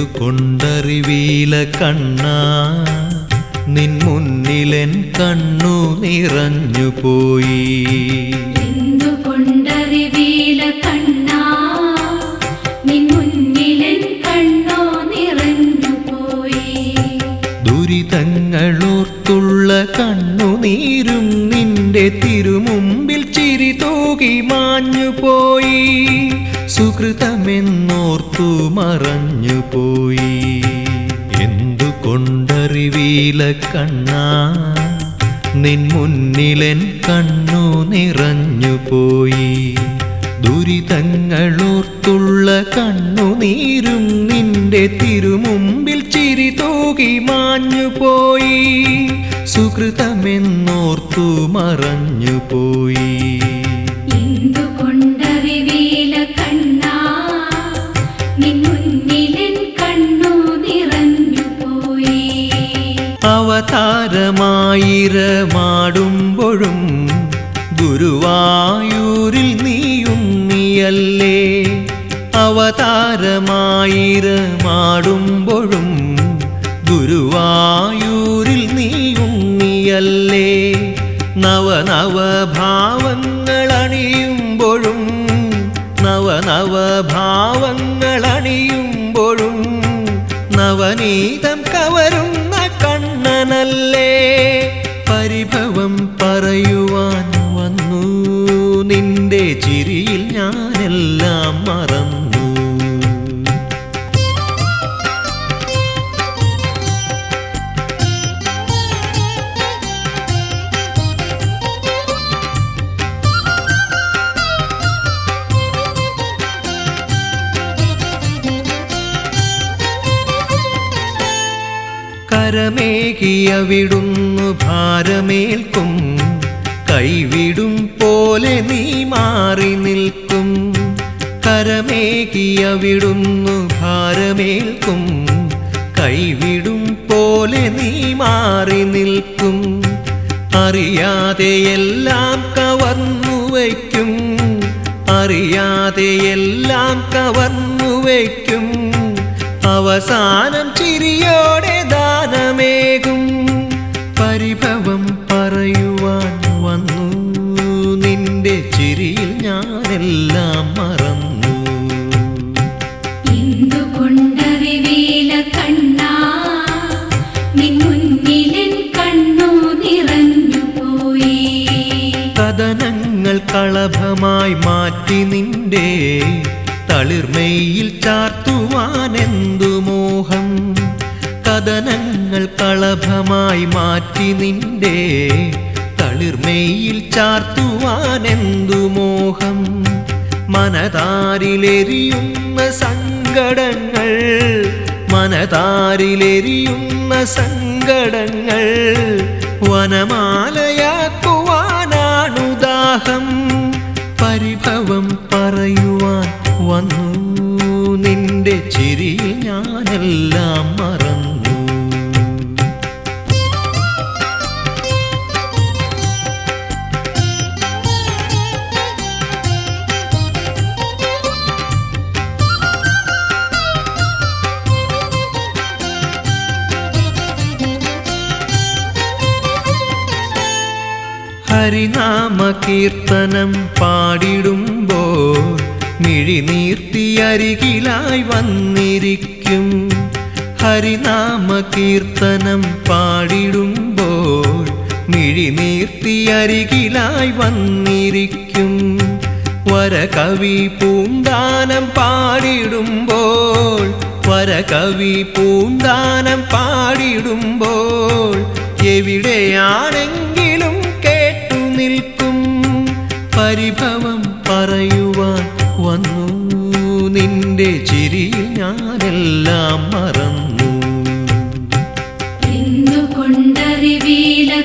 എന്തുകൊണ്ടറിവീല കണ്ണാ. നിൻ മുന്നിലെൻ കണ്ണു നിറഞ്ഞു പോയി. എന്തുകൊണ്ടറിവീല കണ്ണാ. നിൻ മുന്നിലെൻ കണ്ണോ നിറഞ്ഞു പോയി. ദുരിതങ്ങളോർത്തുള്ള കണ്ണുനീരും നിന്റെ തിരുമുമ്പിൽ ചിരി തൂകി മാഞ്ഞു പോയി. സുഹൃതമെന്നോർത്തു മറഞ്ഞു പോയി എന്തുകൊണ്ടറിവീല കണ്ണാ നിൻ മുന്നിലെൻ കണ്ണു നിറഞ്ഞു പോയി ദുരിതങ്ങളോർത്തുള്ള കണ്ണുനീരും നിന്റെ തിരുമുമ്പിൽ ചിരി തൂകി മാഞ്ഞു പോയി സുഹൃതമെന്നോർത്തു മറഞ്ഞു അവതാരമായിരമാടുമ്പോഴും ഗുരുവായൂരിൽ നീയുന്നിയല്ലേ അവതാരമായിരമാടുമ്പോഴും ഗുരുവായൂരിൽ നീയുന്നിയല്ലേ നവനവ ഭാവങ്ങൾ അണിയുമ്പോഴും നവനവ ഭാവങ്ങൾ അണിയുമ്പോഴും നവനീതം കവരുന്ന കണ്ണനല്ലേ. പരിഭവം പറയുവാൻ വന്നു. നിന്റെ ചിരിയിൽ ഞാനെല്ലാം മറന്നു. കരമേകിയവിടുന്നു ഭാരമേൽക്കും. കൈവിടും പോലെ നീ മാറി നിൽക്കും. കരമേകിയവിടുന്നു ഭാരമേൽക്കും. കൈവിടും പോലെ നീ മാറി നിൽക്കും. അറിയാതെ എല്ലാം കവർന്നു വയ്ക്കും. അറിയാതെ എല്ലാം കവർന്നു വയ്ക്കും. അവസാനം ചിരിയോടെ ഞാനെല്ലാം മറന്നു. എന്തുകൊണ്ടറിവീല കണ്ണാ നിൻ മുന്നിലെൻ കണ്ണു നിറഞ്ഞു പോയി. കഥനങ്ങൾ കളഭമായി മാറ്റി നിന്റെ തളിർമയിൽ ചാർത്തുവാൻ എന്തു മോഹം? കഥനങ്ങൾ കളഭമായി മാറ്റി നിന്റെ തളിർമയിൽ ചാർത്തുവാൻ എന്തു മോഹം? മനതാരിലെരിയുന്ന സങ്കടങ്ങൾ മനതാരിലെരിയുന്ന സങ്കടങ്ങൾ വനമാലയാക്കുവാനാണുദാഹം പരിഭവം പറയുവാൻ വന്നു നിന്റെ ചിരിയിൽ ഞാനെല്ലാം മറന്നു. ഹരിനാമ കീർത്തനം പാടിടുമ്പോൾ മിഴിനീർത്തിയരികിലായി വന്നിരിക്കും. ഹരിനാമ കീർത്തനം പാടിടുമ്പോൾ മിഴിനീർത്തിയരികിലായി വന്നിരിക്കും. വരകവി പൂന്താനം പാടിടുമ്പോൾ വരകവി പൂന്താനം പാടിടുമ്പോൾ എവിടെയാണെങ്കിലും നിൽക്കും പരിഭവം പറയുവാൻ വന്നു. നിന്റെ ചിരിയിൽ ഞാനെല്ലാം മറന്നു. എന്തുകൊണ്ടറിവീല